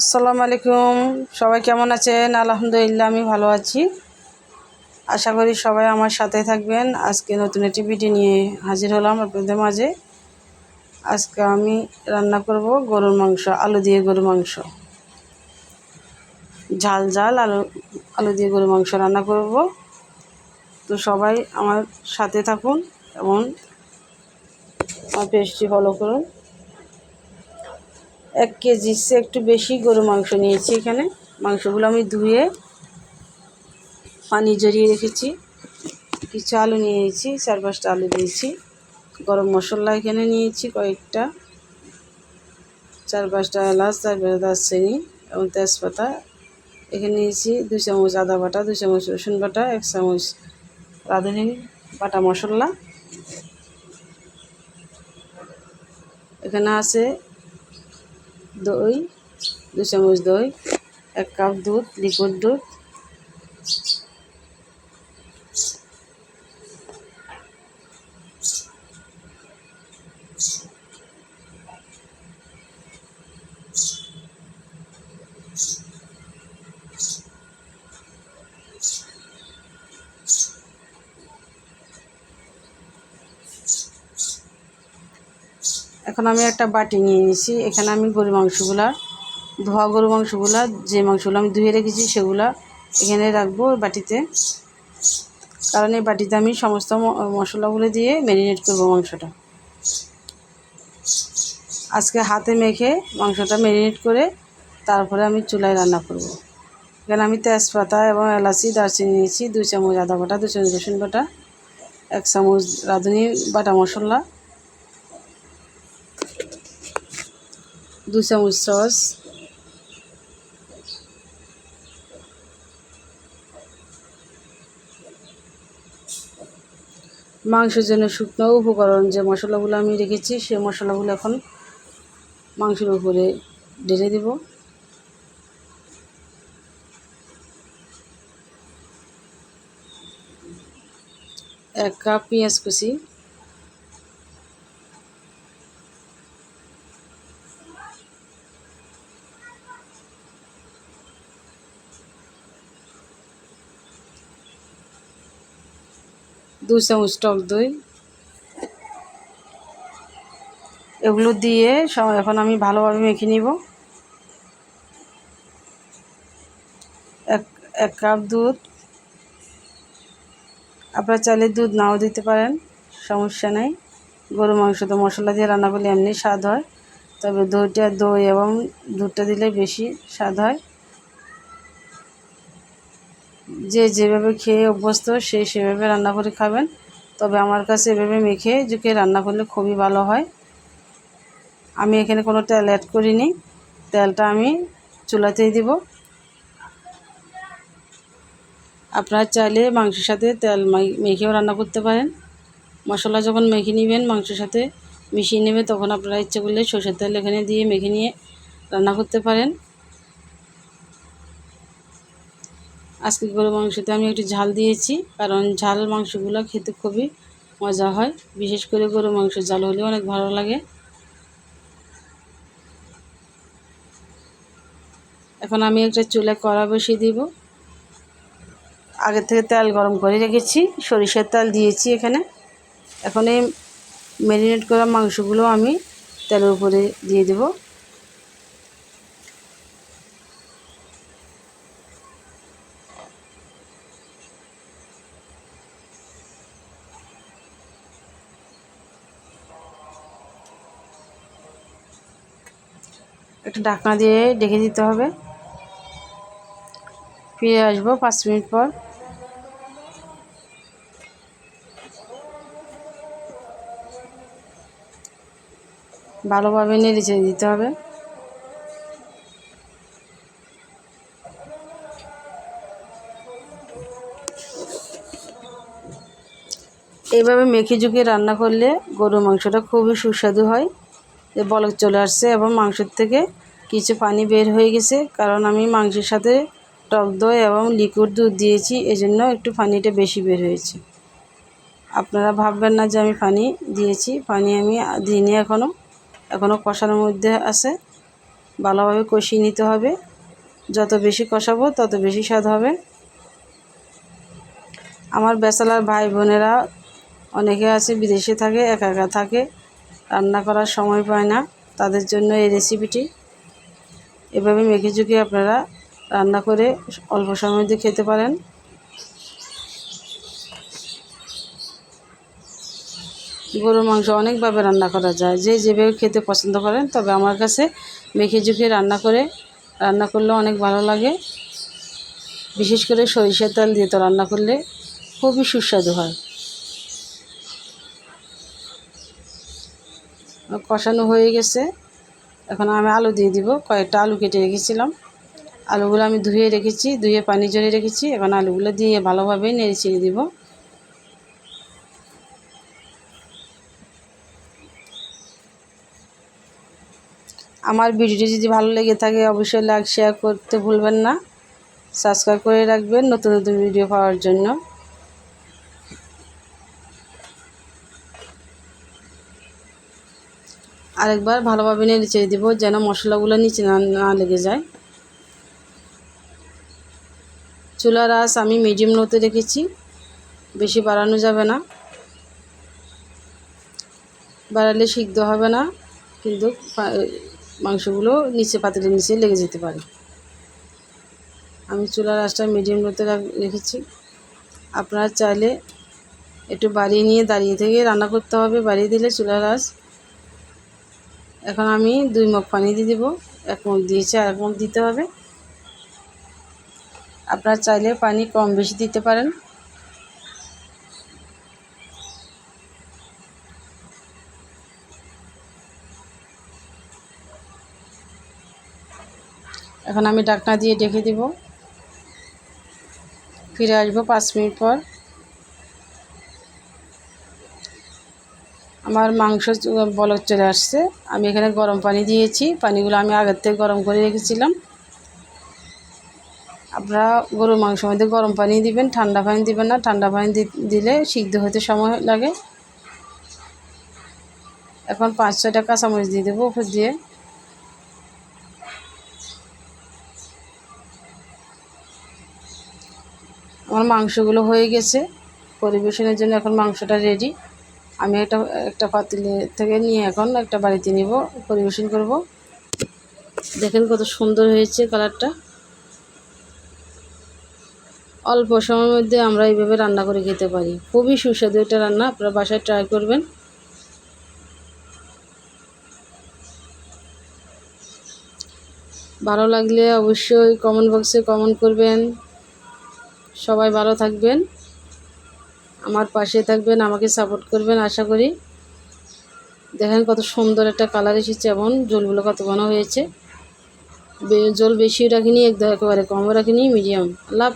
আসসালামু আলাইকুম। সবাই কেমন আছেন? আলহামদুলিল্লাহ, আমি ভালো আছি। আশা করি সবাই আমার সাথে থাকবেন। আজকে নতুন একটি ভিডিও নিয়ে হাজির হলাম আপনাদের মাঝে। আজকে আমি রান্না করব গরুর মাংস, আলু দিয়ে গরুর মাংস। ঝাল ঝাল আলু আলু দিয়ে গরুর মাংস রান্না করব। তো সবাই আমার সাথে থাকুন এবং আমার পেজটি ফলো করুন। এক কেজি, সে একটু বেশি গরু মাংস নিয়েছি এখানে। মাংসগুলো আমি ধুয়ে পানি জড়িয়ে রেখেছি। কিছু আলু নিয়েছি, চার পাঁচটা আলু দিয়েছি। গরম মশলা এখানে নিয়েছি কয়েকটা। চার পাঁচটা এলাচ, চার পাঁচটা দারচিনি এবং তেজপাতা। এখানে নিয়েছি দু চামচ আদা বাটা দু চামচ রসুন বাটা, এক চামচ রাঁধুনি বাটা মশলা। এখানে আছে দই দু চামচ দই এক কাপ দুধ লিকুইড দুধ এখন আমি একটা বাটি নিয়ে নিয়েছি এখানে আমি গরু মাংসগুলা, ধোয়া গরু মাংসগুলা, যে মাংসগুলো আমি ধুয়ে রেখেছি সেগুলা এখানে রাখব বাটিতে। কারণ এই বাটিতে আমি সমস্ত মশলাগুলো দিয়ে ম্যারিনেট করব মাংসটা। আজকে হাতে মেখে মাংসটা ম্যারিনেট করে তারপরে আমি চুলায় রান্না করব। এখানে আমি তেজপাতা এবং এলাচি, দারচিনি নিয়েছি, দুই চামচ আদা বাটা দু চামচ রসুন বাটা, এক চামচ রাঁধুনি বাটা মশলা দু চামচ সস। মাংসের জন্য শুকনো উপকরণ যে মশলাগুলো আমি রেখেছি সে মশলাগুলো এখন মাংসের উপরে ঢেলে দেব। এক কাপ পেঁয়াজ কুচি। দু চামচ টক দই। এগুলো দিয়ে সব এখন আমি ভালোভাবে মেখে নিব। এক এক কাপ দুধ। আপনারা চাইলে দুধ নাও দিতে পারেন, সমস্যা নেই। গরু মাংস তো মশলা দিয়ে রান্না করলে এমনি স্বাদ হয়। তবে দইটা দই এবং দুধটা দিলে বেশি স্বাদ হয়। যে যেভাবে খেয়ে অভ্যস্ত, সে সেভাবে রান্না করে খাবেন। তবে আমার কাছে এভাবে মেখে জুকে রান্না করলে খুবই ভালো হয়। আমি এখানে কোনো তেল অ্যাড করিনি। তেলটা আমি চুলাতেই দিব। আপনারা চাইলে মাংসের সাথে তেল মেখেও রান্না করতে পারেন। মশলা যখন মেখে নেবেন, মাংসের সাথে মিশিয়ে নেবে, তখন আপনারা ইচ্ছে করলে সরষের তেল এখানে দিয়ে মেখে নিয়ে রান্না করতে পারেন। আজকে গরু মাংসতে আমি একটু ঝাল দিয়েছি, কারণ ঝাল মাংসগুলো খেতে খুবই মজা হয়। বিশেষ করে গরু মাংস ঝাল হলে অনেক ভালো লাগে। এখন আমি একটা চুলে কড়া বসিয়ে দিব। আগে থেকে তেল গরম করে রেখেছি, সরিষার তেল দিয়েছি এখানে। এখন এই ম্যারিনেট করা মাংসগুলো আমি তেলের উপরে দিয়ে দেবো। একটু ঢাকনা দিয়ে ডেকে দিতে হবে। ফিরে আসব পাঁচ মিনিট পর। ভালোভাবে নেড়ে চেড়ে দিতে হবে। এইভাবে মেখে ঝুঁকে রান্না করলে গরুর মাংসটা খুবই সুস্বাদু হয়। বলক চলে আসছে এবং মাংসের থেকে কিছু পানি বের হয়ে গেছে। কারণ আমি মাংসের সাথে টক দই এবং লিকুইড দুধ দিয়েছি, এজন্য একটু পানিটা বেশি বের হয়েছে। আপনারা ভাববেন না যে আমি পানি দিয়েছি। পানি আমি দিইনি এখনও এখনও কষানোর মধ্যে আছে। ভালোভাবে কষিয়ে নিতে হবে। যত বেশি কষাবো, তত বেশি স্বাদ হবে। আমার বেসালার ভাই বোনেরা অনেকে আছে, বিদেশে থাকে, একা একা থাকে। রান্না করার সময় পায় না। তাদের জন্য এই রেসিপিটি এভাবে মেখে চুকে আপনারা রান্না করে অল্প সময় দিয়ে খেতে পারেন। গরুর মাংস অনেকভাবে রান্না করা যায়। যে যেভাবে খেতে পছন্দ করেন, তবে আমার কাছে মেখে ঝুঁকে রান্না করে, রান্না করলে অনেক ভালো লাগে। বিশেষ করে সরিষার তেল দিয়ে তো রান্না করলে খুবই সুস্বাদু হয়। কষানো হয়ে গেছে। এখন আমি আলু দিয়ে দিব। কয়েকটা আলু কেটে রেখেছিলাম। আলুগুলো আমি ধুয়ে রেখেছি, ধুয়ে পানি জড়িয়ে রেখেছি। এখন আলুগুলো দিয়ে ভালোভাবে নেড়ে ছেড়ে দিব। আমার ভিডিওটি যদি ভালো লেগে থাকে, অবশ্যই লাইক, শেয়ার করতে ভুলবেন না। সাবস্ক্রাইব করে রাখবেন নতুন নতুন ভিডিও পাওয়ার জন্য। আরেকবার ভালোভাবে নেড়ে চেড়ে দেবো, যেন মশলাগুলো নিচে না না লেগে যায়। চুলার আঁচ আমি মিডিয়াম লোতে রেখেছি, বেশি বাড়ানো যাবে না। বাড়ালে সিদ্ধ হবে না, কিন্তু মাংসগুলো নিচে পাতিলের নিচে লেগে যেতে পারে। আমি চুলার আঁচটা মিডিয়াম লোতে রেখেছি। আপনারা চাইলে একটু বাড়িয়ে নিয়ে দাঁড়িয়ে থেকে রান্না করতে হবে, বাড়িয়ে দিলে চুলার আঁচ এখন আমি দুই মগ পানি দিয়ে দেবো, এক মগ দিয়েছি আর এক মগ দিতে হবে। আপনারা চাইলে পানি কম বেশি দিতে পারেন। এখন আমি ডাকনা দিয়ে ডেকে দিব। ফিরে আসব পাঁচ মিনিট পর। আমার মাংস বলক চলে আসছে। আমি এখানে গরম পানি দিয়েছি। পানিগুলো আমি আগের থেকে গরম করে রেখেছিলাম। আপনারা গরুর মাংস মধ্যে গরম পানি দিবেন, ঠান্ডা পানি দিবেন না। ঠান্ডা পানি দিলে সিদ্ধ হতে সময় লাগে। এখন পাঁচ, ছয়টা কাঁচামরিচ দিয়ে দেবো উপর দিয়ে। আমার মাংসগুলো হয়ে গেছে। পরিবেশনের জন্য এখন মাংসটা রেডি আমি একটা একটা পাতিলে থেকে নিয়ে এখন একটা বাড়িতে নিব, পরিবেশন করব। দেখেন কত সুন্দর হয়েছে কালারটা। অল্প সময়ের মধ্যে আমরা এইভাবে রান্না করে খেতে পারি। খুবই সুস্বাদু এটা রান্না, আপনারা বাসায় ট্রাই করবেন। ভালো লাগলে অবশ্যই কমেন্ট বক্সে কমেন্ট করবেন। সবাই ভালো থাকবেন। আমার পাশে থাকবেন, আমাকে সাপোর্ট করবেন, আশা করি। দেখেন কত সুন্দর একটা কালার এসেছে এমন, জলগুলো কত ঘন হয়েছে। জল বেশিও রাখিনি একদম একেবারে কমও রাখিনি মিডিয়াম আল্লাহ